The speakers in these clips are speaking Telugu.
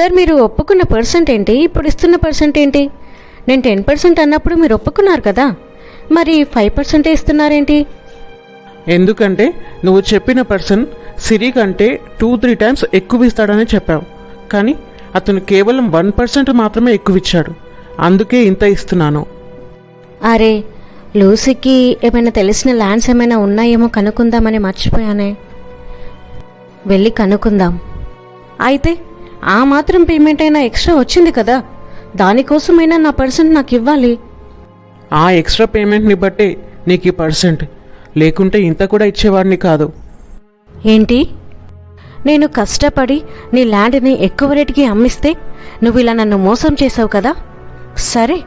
సార్ మీరు ఒప్పుకున్న పర్సెంట్ ఏంటి? ఇప్పుడు ఇస్తున్న పర్సెంట్ ఏంటి? నేను టెన్ పర్సెంట్ అన్నప్పుడు మీరు ఒప్పుకున్నారు కదా. మరి ఫైవ్ పర్సెంటే ఇస్తున్నారేంటి? ఎందుకంటే నువ్వు చెప్పిన పర్సన్ సిరి కంటే టూ త్రీ టైమ్స్ ఎక్కువ ఇస్తాడని చెప్పావు. కానీ అతను కేవలం వన్ పర్సెంట్ మాత్రమే ఎక్కువ ఇచ్చాడు. అందుకే ఇంత ఇస్తున్నాను. అరే లూసీకి ఏమైనా తెలిసిన ల్యాండ్స్ ఏమైనా ఉన్నాయేమో కనుక్కుందామని మర్చిపోయానే. వెళ్ళి కనుక్కుందాం. అయితే ఆ మాత్రం పేమెంట్ అయినా ఎక్స్ట్రా వచ్చింది కదా. దానికోసమైనా నా పర్సెంట్ నాకు ఇవ్వాలి. ఆ ఎక్స్ట్రా పేమెంట్ని బట్టే నీకు ఈ పర్సెంట్ లేకుంటే ఇంత కూడా ఇచ్చేవాడిని కాదు. ఏంటి? నేను కష్టపడి నీ ల్యాండ్ని ఎక్కువ రేటుకి అమ్మిస్తే నువ్వు ఇలా నన్ను మోసం చేసావు కదా? సరే.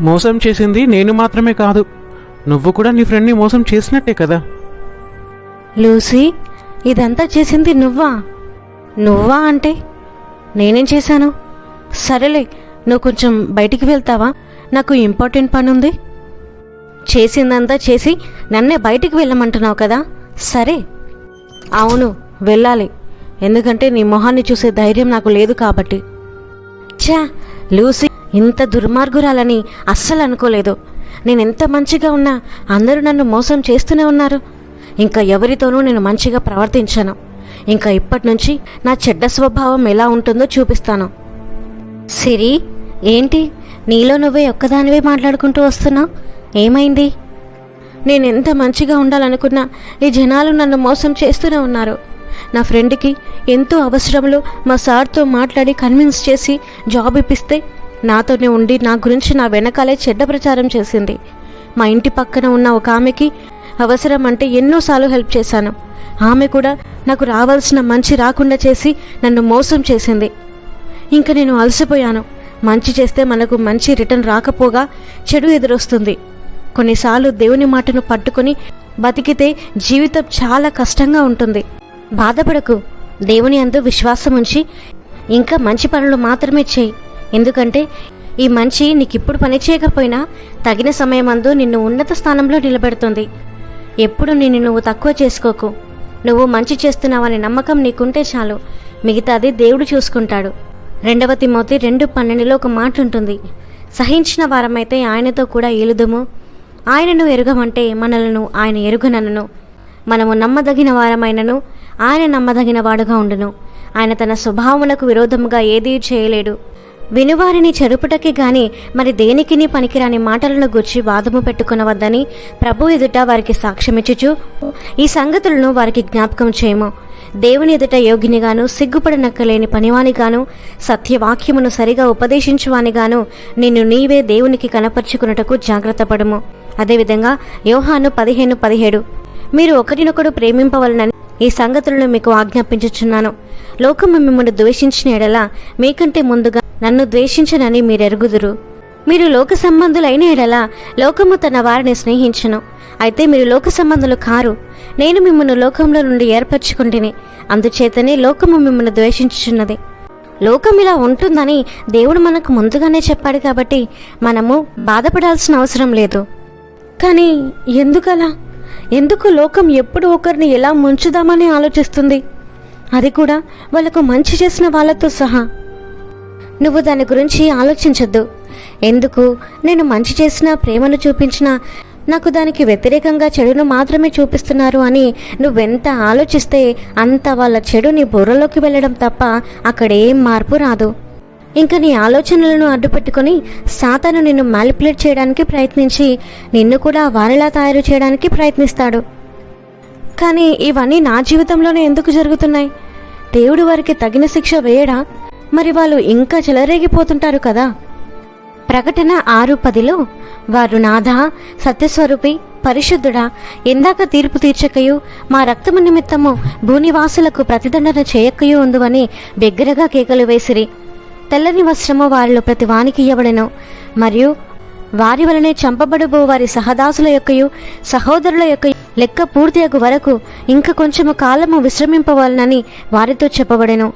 మోసం చేసింది నేను మాత్రమే కాదు. నువ్వు కూడా నీ ఫ్రెండ్ని మోసం చేసినట్టే కదా. లూసీ ఇదంతా చేసింది నువ్వా? నువ్వా అంటే? నేనేం చేశాను? సరేలే నువ్వు కొంచెం బయటికి వెళ్తావా? నాకు ఇంపార్టెంట్ పని ఉంది చేసిందంతా చేసి నన్నే బయటికి వెళ్ళమంటున్నావు కదా? సరే. అవును వెళ్ళాలి. ఎందుకంటే నీ మొహాన్ని చూసే ధైర్యం నాకు లేదు కాబట్టి. ఛా లూసీ ఇంత దుర్మార్గురాలని అస్సలు అనుకోలేదు. నేను ఎంత మంచిగా ఉన్నా అందరూ నన్ను మోసం చేస్తూనే ఉన్నారు. ఇంకా ఎవరితోనూ నేను మంచిగా ప్రవర్తించాను. ఇంకా ఇప్పటి నుంచి నా చెడ్డ స్వభావం ఎలా ఉంటుందో చూపిస్తాను. సిరి ఏంటి? నీలో నువ్వే ఒక్కదానివే మాట్లాడుకుంటూ వస్తున్నావు ఏమైంది? నేను ఎంత మంచిగా ఉండాలనుకున్నా ఈ జనాలు నన్ను మోసం చేస్తూనే ఉన్నారు. నా ఫ్రెండ్కి ఎంతో అవసరంలో మా సార్తో మాట్లాడి కన్విన్స్ చేసి జాబ్ ఇప్పిస్తే నాతోనే ఉండి నా గురించి నా వెనకాలే చెడ్డ ప్రచారం చేసింది. మా ఇంటి పక్కన ఉన్న ఒక ఆమెకి అవసరం అంటే ఎన్నోసార్లు హెల్ప్ చేశాను. ఆమె కూడా నాకు రావాల్సిన మంచి రాకుండా చేసి నన్ను మోసం చేసింది. ఇంక నేను అలసిపోయాను. మంచి చేస్తే మనకు మంచి రిటర్న్ రాకపోగా చెడు ఎదురొస్తుంది. కొన్నిసార్లు దేవుని మాటను పట్టుకొని బతికితే జీవితం చాలా కష్టంగా ఉంటుంది. బాధపడకు. దేవుని అందు విశ్వాసం ఉంచి ఇంకా మంచి పనులు మాత్రమే చేయి. ఎందుకంటే ఈ మంచి నీకిప్పుడు పని చేయకపోయినా తగిన సమయమందు నిన్ను ఉన్నత స్థానంలో నిలబెడుతుంది. ఎప్పుడు నిన్ను నువ్వు తక్కువ చేసుకోకు. నువ్వు మంచి చేస్తున్నావనే నమ్మకం నీకుంటే చాలు. మిగతాది దేవుడు చూసుకుంటాడు. రెండవ తిమోతి రెండు పన్నెండులో ఒక మాట ఉంటుంది సహించిన వారమైతే ఆయనతో కూడా ఏలుదుము. ఆయనను ఎరుగమంటే మనలను ఆయన ఎరుగనను. మనము నమ్మదగిన వారమైనను ఆయన నమ్మదగిన వాడుగా ఉండును. ఆయన తన స్వభావమునకు విరోధముగా ఏదీ చేయలేడు. వినువారిని చెరుపుటకి గాని మరి దేనికిని పనికిరాని మాటలను గుర్చి వాదము పెట్టుకునవద్దని ప్రభు ఎదుట వారికి సాక్ష్యమిచ్చుచు ఈ సంగతులను వారికి జ్ఞాపకం చేయము. దేవుని ఎదుట యోగినిగాను సిగ్గుపడనక్కలేని పనివానిగాను సత్యవాక్యమును సరిగా ఉపదేశించువానిగాను నిన్ను నీవే దేవునికి కనపరుచుకున్నటకు జాగ్రత్త పడము అదేవిధంగా యోహాను పదిహేను పదిహేడు మీరు ఒకరినొకడు ప్రేమింపవలనని ఈ సంగతులను మీకు ఆజ్ఞాపించుచున్నాను. లోకము మిమ్మల్ని ద్వేషించిన ఎడల మీకంటే ముందుగా నన్ను ద్వేషించనని మీరెరుగుదురు. మీరు లోక సంబంధులైన ఎడలా లోకము తన వారిని స్నేహించను. అయితే మీరు లోక సంబంధులు కారు. నేను మిమ్మల్ని లోకంలో నుండి ఏర్పరచుకుంటుని. అందుచేతనే లోకము మిమ్మల్ని ద్వేషించుచున్నది. లోకం ఇలా ఉంటుందని దేవుడు మనకు ముందుగానే చెప్పాడు కాబట్టి మనము బాధపడాల్సిన అవసరం లేదు. కానీ ఎందుకలా? ఎందుకు లోకం ఎప్పుడు ఒకరిని ఎలా ముంచుదామని ఆలోచిస్తుంది? అది కూడా వాళ్ళకు మంచి చేసిన వాళ్ళతో సహా. నువ్వు దాని గురించి ఆలోచించొద్దు. ఎందుకు? నేను మంచి చేసిన ప్రేమను చూపించినా నాకు దానికి వ్యతిరేకంగా చెడును మాత్రమే చూపిస్తున్నారు అని నువ్వెంత ఆలోచిస్తే అంత వాళ్ళ చెడు నీ బుర్రలోకి వెళ్ళడం తప్ప అక్కడ ఏం మార్పు రాదు. ఇంకా నీ ఆలోచనలను అడ్డుపెట్టుకొని సాతాను నిన్ను మ్యాలిపులేట్ చేయడానికి ప్రయత్నించి నిన్ను కూడా వారిలా తయారు చేయడానికి ప్రయత్నిస్తాడు. కానీ ఇవన్నీ నా జీవితంలోనే ఎందుకు జరుగుతున్నాయి? దేవుడు వారికి తగిన శిక్ష వేయడా? మరి వాళ్ళు ఇంకా చెలరేగిపోతుంటారు కదా? ప్రకటన ఆరు పదిలో వారు నాథ సత్యస్వరూపి పరిశుద్ధుడా ఎందాక తీర్పు తీర్చకయు మా రక్తము నిమిత్తము భూనివాసులకు ప్రతిదండన చేయకయు ఉందువని బిగ్గరగా కేకలు వేసిరి. తెల్లని వస్త్రము వారిలో ప్రతి వానికి ఇవ్వబడెను మరియు వారి వలనే చంపబడబో వారి సహదాసుల యొక్కయు సహోదరుల యొక్క లెక్క పూర్తి వరకు ఇంకా కొంచెము కాలము విశ్రమింపవాలనని వారితో చెప్పబడెను.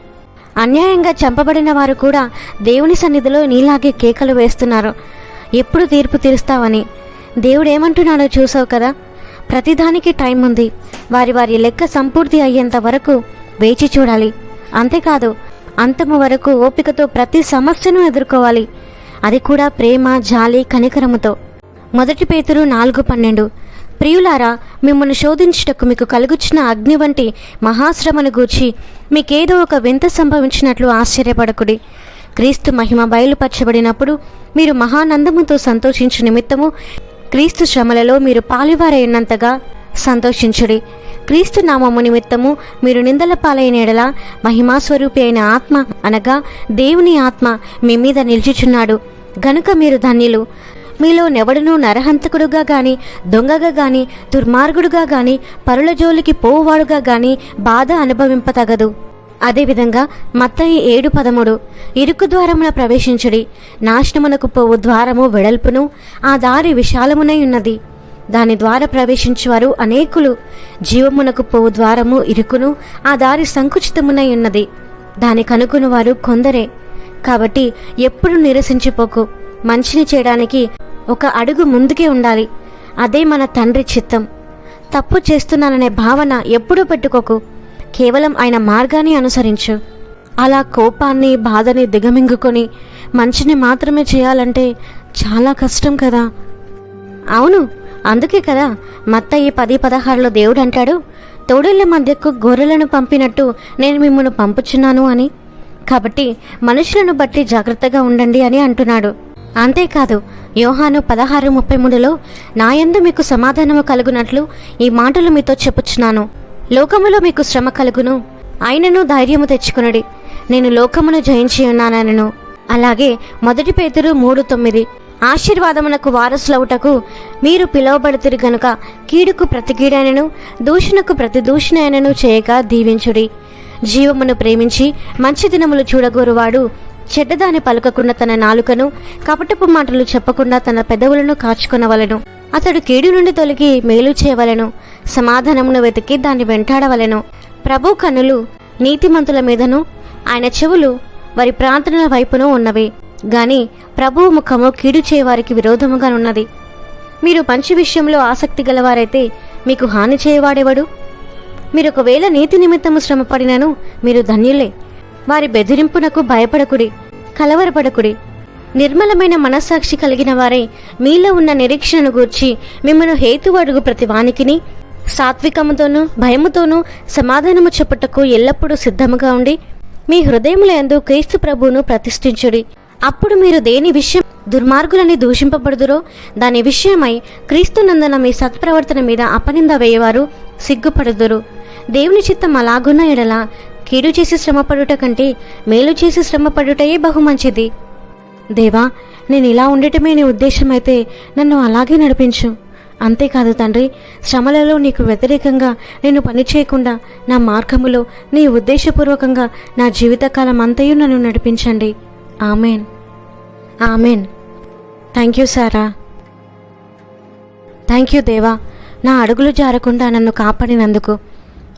అన్యాయంగా చంపబడిన వారు కూడా దేవుని సన్నిధిలో నీలాగే కేకలు వేస్తున్నారు. ఎప్పుడు తీర్పు తీరుస్తావని? దేవుడు ఏమంటున్నాడో చూసావు కదా? ప్రతిదానికి టైం ఉంది. వారి వారి లెక్క సంపూర్తి అయ్యేంత వరకు వేచి చూడాలి. అంతేకాదు అంతము వరకు ఓపికతో ప్రతి సమస్యను ఎదుర్కోవాలి. అది కూడా ప్రేమ జాలి కనికరముతో. మొదటి పేతురు నాలుగు పన్నెండు. ప్రియులారా మిమ్మల్ని శోధించుటకు మీకు కలుగుచిన అగ్ని వంటి మహాశ్రమను గూర్చి మీకేదో ఒక వింత సంభవించినట్లు ఆశ్చర్యపడకుడి. క్రీస్తు మహిమ బయలుపరచబడినప్పుడు మీరు మహానందముతో సంతోషించు నిమిత్తము క్రీస్తు శ్రమలలో మీరు పాలువారైనంతగా సంతోషించుడి. క్రీస్తు నామము నిమిత్తము మీరు నిందల పాలైన ఎడల మహిమాస్వరూపి అయిన ఆత్మ అనగా దేవుని ఆత్మ మీ మీద నిలిచిచున్నాడు. గనుక మీరు ధన్యులు. మీలో నెవడును నరహంతకుడుగా గాని దొంగగా గాని దుర్మార్గుడుగా గాని పరుల జోలికి పోవాడుగా గాని బాధ అనుభవింపతగదు. అదేవిధంగా మత్తయి ఏడు పదముడు ఇరుకు ద్వారమున ప్రవేశించుడి. నాశనమునకు పోవు ద్వారము వెడల్పును ఆ దారి విశాలమునై ఉన్నది. దాని ద్వారా ప్రవేశించువారు అనేకులు. జీవమునకు పోవు ద్వారము ఇరుకును ఆ దారి సంకుచితమునై ఉన్నది. దాని కనుక్కుని వారు కొందరే. కాబట్టి ఎప్పుడు నిరసించిపోకు. మంచిని చేయడానికి ఒక అడుగు ముందుకే ఉండాలి. అదే మన తండ్రి చిత్తం. తప్పు చేస్తున్నాననే భావన ఎప్పుడూ పెట్టుకోకు. కేవలం ఆయన మార్గాన్ని అనుసరించు. అలా కోపాన్ని బాధని దిగమింగుకొని మంచిని మాత్రమే చేయాలంటే చాలా కష్టం కదా. అవును అందుకే కదా మత్తయి పది పదహారులో దేవుడు అంటాడు తోడేళ్ళ మధ్యకు గొర్రెలను పంపినట్టు నేను మిమ్మల్ని పంపుచున్నాను అని. కాబట్టి మనుషులను బట్టి జాగ్రత్తగా ఉండండి అని అంటున్నాడు. అంతేకాదు యోహాను పదహారు ముప్పై మూడులో నాయందు మీకు సమాధానము కలుగునట్లు ఈ మాటలు మీతో చెప్పుచున్నాను. లోకములో మీకు శ్రమ కలుగును. ఆయనను ధైర్యము తెచ్చుకునడి. నేను లోకమును జయించి ఉన్నానను అలాగే మొదటి పేతురు మూడు తొమ్మిది ఆశీర్వాదమునకు వారసులవుటకు మీరు పిలువబడుతురు గనుక కీడుకు ప్రతి కీడైనను దూషణకు ప్రతి దూషణైనను చేయక దీవించుడి. జీవమును ప్రేమించి మంచి దినములు చూడగోరువాడు చెడ్డదాని పలుకకుండా తన నాలుకను కపటపు మాటలు చెప్పకుండా తన పెదవులను కాచుకొనవలను. అతడు కీడు నుండి తొలగి మేలు చేయవలెను. సమాధానమును వెతికి దాన్ని వెంటాడవలెను. ప్రభు కన్నులు నీతిమంతుల మీదను ఆయన చెవులు వారి ప్రార్థనల వైపును ఉన్నవి. గాని ప్రభువు ముఖము కీడు చేయవారికి విరోధముగా ఉన్నది మీరు మంచి విషయంలో ఆసక్తి గలవారైతే మీకు హాని చేయవాడెవడు? మీరు ఒకవేళ నీతి నిమిత్తము శ్రమపడినను మీరు ధన్యులే. వారి బెదిరింపునకు భయపడకుడి కలవరపడకుడి. నిర్మలమైన మనస్సాక్షి కలిగిన వారై మీలో ఉన్న నిరీక్షణను గూర్చి మిమ్మను హేతు అడుగు ప్రతి వానికిని సాత్వికముతోనూ భయముతోనూ సమాధానము చెప్పుటకు ఎల్లప్పుడూ సిద్ధముగా ఉండి మీ హృదయముల యందు క్రీస్తు ప్రభువును ప్రతిష్ఠించుడి. అప్పుడు మీరు దేని విషయం దుర్మార్గులని దూషింపబడుదురో దాని విషయమై క్రీస్తునందన మీ సత్ప్రవర్తన మీద అపనింద వేయవారు సిగ్గుపడుదురు. దేవుని చిత్తం అలాగున్న ఎడల కీడు చేసి శ్రమపడుట కంటే మేలు చేసి శ్రమపడుటయే బహు మంచిది. దేవా నేను ఇలా ఉండటమే నీ ఉద్దేశమైతే నన్ను అలాగే నడిపించు. అంతేకాదు తండ్రి శ్రమలలో నీకు వ్యతిరేకంగా నేను పని చేయకుండా నా మార్గములో నీ ఉద్దేశపూర్వకంగా నా జీవితకాలం అంతయు నన్ను నడిపించండి. ఆమెన్. ఆమెన్. థ్యాంక్ యూ సారా. థ్యాంక్ యూ దేవా నా అడుగులు జారకుండా నన్ను కాపాడినందుకు.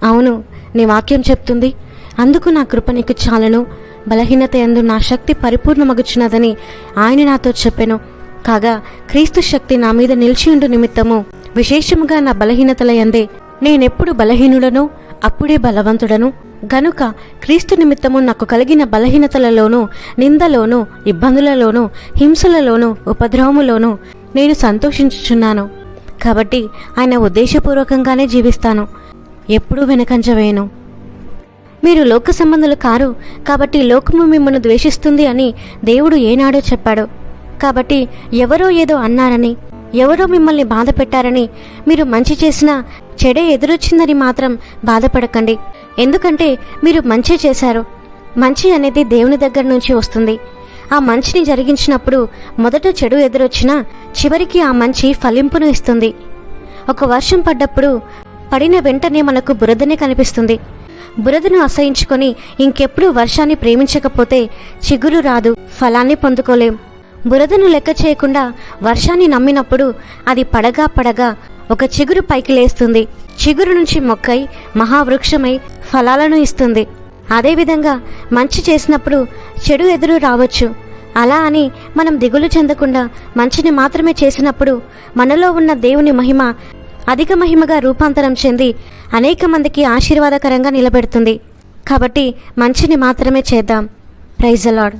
అవును నీ వాక్యం చెప్తుంది అందుకు నా కృప నీకు చాలను. బలహీనత ఎందు నా శక్తి పరిపూర్ణమగుచున్నదని ఆయన నాతో చెప్పెను. కాగా క్రీస్తు శక్తి నా మీద నిలిచి ఉండు నిమిత్తము విశేషముగా నా బలహీనతల ఎందే నేనెప్పుడు బలహీనుడను అప్పుడే బలవంతుడను. గనుక క్రీస్తు నిమిత్తము నాకు కలిగిన బలహీనతలలోనూ నిందలోనూ ఇబ్బందులలోనూ హింసలలోనూ ఉపద్రవములోనూ నేను సంతోషించుచున్నాను. కాబట్టి ఆయన ఉద్దేశపూర్వకంగానే జీవిస్తాను. ఎప్పుడూ వెనకంజ వేయను. మీరు లోక సంబంధులు కారు కాబట్టి లోకము మిమ్మల్ని ద్వేషిస్తుంది అని దేవుడు ఏనాడో చెప్పాడు. కాబట్టి ఎవరో ఏదో అన్నారని ఎవరో మిమ్మల్ని బాధ పెట్టారని మీరు మంచి చేసినా చెడే ఎదురొచ్చిందని మాత్రం బాధపడకండి. ఎందుకంటే మీరు మంచి చేశారు. మంచి అనేది దేవుని దగ్గర నుంచి వస్తుంది. ఆ మంచిని జరిగించినప్పుడు మొదట చెడు ఎదురొచ్చినా చివరికి ఆ మంచి ఫలింపును ఇస్తుంది. ఒక వర్షం పడ్డప్పుడు పడిన వెంటనే మనకు బురదనే కనిపిస్తుంది. బురదను ఆశ్రయించుకొని ఇంకెప్పుడు వర్షాన్ని ప్రేమించకపోతే చిగురు రాదు ఫలాన్ని పొందుకోలేం. బురదను లెక్క చేయకుండా వర్షాన్ని నమ్మినప్పుడు అది పడగా పడగా ఒక చిగురు పైకి లేస్తుంది. చిగురు నుంచి మొక్కై మహావృక్షమై ఫలాలను ఇస్తుంది. అదేవిధంగా మంచి చేసినప్పుడు చెడు ఎదురు రావచ్చు. అలా అని మనం దిగులు చెందకుండా మంచిని మాత్రమే చేసినప్పుడు మనలో ఉన్న దేవుని మహిమ అధిక మహిమగా రూపాంతరం చెంది అనేక మందికి ఆశీర్వాదకరంగా నిలబెడుతుంది. కాబట్టి మంచిని మాత్రమే చేద్దాం. ప్రైజ్ అలాడ్